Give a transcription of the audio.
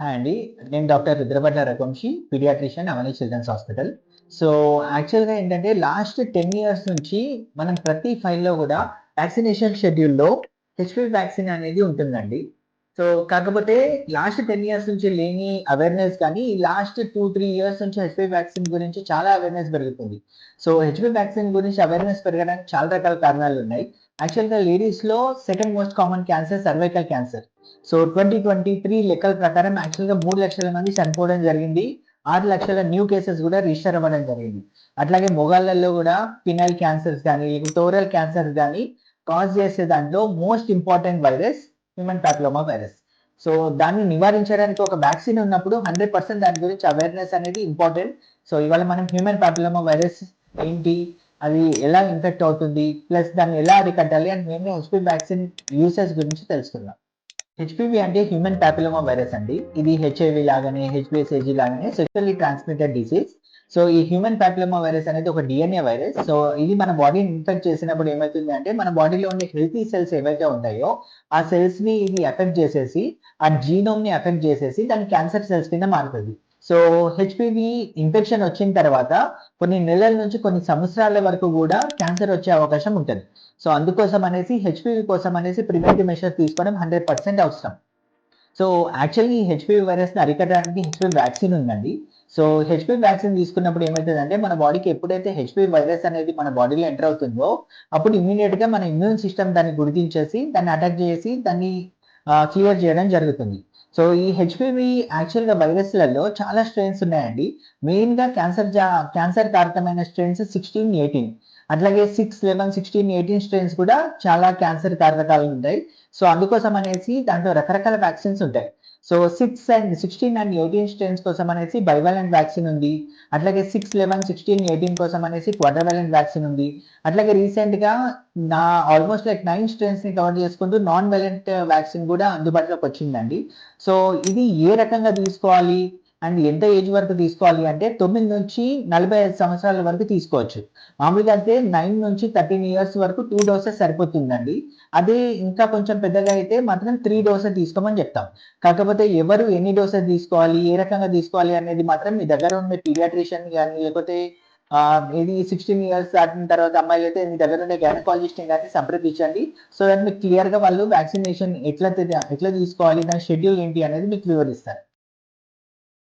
Hi అండి నేను doctor Rudrapatla Raghuvanshi paediatrician Avani children's hospital. So యాక్చువల్గా ఏంటంటే లాస్ట్ టెన్ ఇయర్స్ నుంచి మనం ప్రతి ఫైల్లో కూడా వ్యాక్సినేషన్ షెడ్యూల్లో హెచ్పి వ్యాక్సిన్ అనేది ఉంటుందండి. సో కాకపోతే లాస్ట్ టెన్ ఇయర్స్ నుంచి లేని అవేర్నెస్ కానీ లాస్ట్ టూ త్రీ ఇయర్స్ నుంచి హెచ్పి వ్యాక్సిన్ గురించి చాలా అవేర్నెస్ పెరుగుతుంది. సో హెచ్పి వ్యాక్సిన్ గురించి అవేర్నెస్ పెరగడానికి చాలా రకాల కారణాలు ఉన్నాయి. యాక్చువల్గా లేడీస్లో second most common cancer cervical cancer so twenty twenty three లెక్కల ప్రకారం యాక్చువల్గా మూడు లక్షల మంది చనిపోవడం జరిగింది. ఆరు లక్షల న్యూ కేసెస్ కూడా రిజిస్టర్ అవ్వడం జరిగింది. అట్లాగే మొగాళ్ళల్లో కూడా పినల్ క్యాన్సర్స్ కానీ టోరల్ క్యాన్సర్స్ కానీ కాజ్ చేసే దాంట్లో most important virus human papilloma virus so దాన్ని నివారించడానికి ఒక వ్యాక్సిన్ ఉన్నప్పుడు హండ్రెడ్ పర్సెంట్ దాని గురించి అవేర్నెస్ అనేది ఇంపార్టెంట్ సో ఇవాళ మనం హ్యూమన్ ప్యాప్లోమా వైరస్ ఏంటి? అది ఎలా ఇన్ఫెక్ట్ అవుతుంది? ప్లస్ దాన్ని ఎలా అరికట్టాలి? అండ్ మేము హెచ్పి వ్యాక్సిన్ యూసెస్ గురించి తెలుసుకుందాం. హెచ్పివి అంటే హ్యూమన్ ప్యాపిలోమా వైరస్ అండి. ఇది హెచ్ఐవి లాగానే H B S A G లాగానే సెక్షువల్లీ ట్రాన్స్మిటెడ్ డిసీజ్ సో ఈ హ్యూమన్ ప్యాప్లమా వైరస్ అనేది ఒక డిఎన్ఏ వైరస్ సో ఇది మన బాడీని ఇన్ఫెక్ట్ చేసినప్పుడు ఏమవుతుంది అంటే మన బాడీలో ఉండే హెల్తీ సెల్స్ ఏవైతే ఉంటాయో ఆ సెల్స్ని ఇది ఎఫెక్ట్ చేసేసి ఆ జీనోమ్ని ఎఫెక్ట్ చేసేసి దాని క్యాన్సర్ సెల్స్ కింద మారుతుంది. సో హెచ్పివి ఇన్ఫెక్షన్ వచ్చిన తర్వాత కొన్ని నెలల నుంచి కొన్ని సంవత్సరాల వరకు కూడా క్యాన్సర్ వచ్చే అవకాశం ఉంటుంది. సో అందుకోసం అనేసి హెచ్పివి కోసం అనేసి ప్రివెంటివ్ మెషర్స్ తీసుకోవడం హండ్రెడ్ పర్సెంట్ అవసరం. సో యాక్చువల్లీ హెచ్పివి వైరస్ని అరికట్టడానికి హెచ్పివి వ్యాక్సిన్ ఉందండి. సో హెచ్పి వ్యాక్సిన్ తీసుకున్నప్పుడు ఏమవుతుందంటే మన బాడీకి ఎప్పుడైతే హెచ్పి వైరస్ అనేది మన బాడీలో ఎంటర్ అవుతుందో అప్పుడు ఇమీడియట్గా మన ఇమ్యూన్ సిస్టమ్ దాన్ని గుర్తించేసి దాన్ని అటాక్ చేసి దాన్ని క్లియర్ చేయడం జరుగుతుంది. సో ఈ హెచ్పివి యాక్చువల్గా వైరస్లలో చాలా స్ట్రెయిన్స్ ఉన్నాయండి. మెయిన్గా క్యాన్సర్ జా క్యాన్సర్ కారకమైన స్ట్రెయిన్స్ సిక్స్టీన్ ఎయిటీన్ అట్లాగే six eleven sixteen eighteen strains కూడా చాలా క్యాన్సర్ కారకాలు ఉంటాయి. సో అందుకోసం అనేసి దాంట్లో రకరకాల వ్యాక్సిన్స్ ఉంటాయి. So six and sixteen and eighteen strains కోసం అనేసి బైవాలెంట్ వ్యాక్సిన్ ఉంది. అట్లాగే సిక్స్ లెవెన్ సిక్స్టీన్ ఎయిటీన్ కోసం అనేసి క్వాడ్రవాలెంట్ వ్యాక్సిన్ ఉంది. అట్లాగే రీసెంట్గా నా ఆల్మోస్ట్ లైక్ నైన్ స్ట్రెయిన్స్ని కవర్ చేసుకుంటూ నాన్ వైలెంట్ వ్యాక్సిన్ కూడా అందుబాటులోకి వచ్చిందండి. సో ఇది ఏ రకంగా తీసుకోవాలి? అండ్ ఎంత ఏజ్ వరకు తీసుకోవాలి అంటే తొమ్మిది నుంచి నలభై ఐదు సంవత్సరాల వరకు తీసుకోవచ్చు. మామూలుగా అయితే నైన్ నుంచి థర్టీన్ ఇయర్స్ వరకు టూ డోసెస్ సరిపోతుందండి. అదే ఇంకా కొంచెం పెద్దగా అయితే మాత్రం త్రీ డోసెస్ తీసుకోమని చెప్తాం. కాకపోతే ఎవరు ఎన్ని డోసెస్ తీసుకోవాలి ఏ రకంగా తీసుకోవాలి అనేది మాత్రం మీ దగ్గర ఉన్న పీడియాట్రిషియన్ కానీ లేకపోతే ఇది సిక్స్టీన్ ఇయర్స్ దాటిన తర్వాత అమ్మాయిలు అయితే మీ దగ్గర ఉండే గైనకాలజిస్ట్ కానీ సంప్రదించండి. సో దట్ మీకు క్లియర్గా వాళ్ళు వ్యాక్సినేషన్ ఎట్లా ఎట్లా తీసుకోవాలి దాని షెడ్యూల్ ఏంటి అనేది మీకు వివరిస్తారు.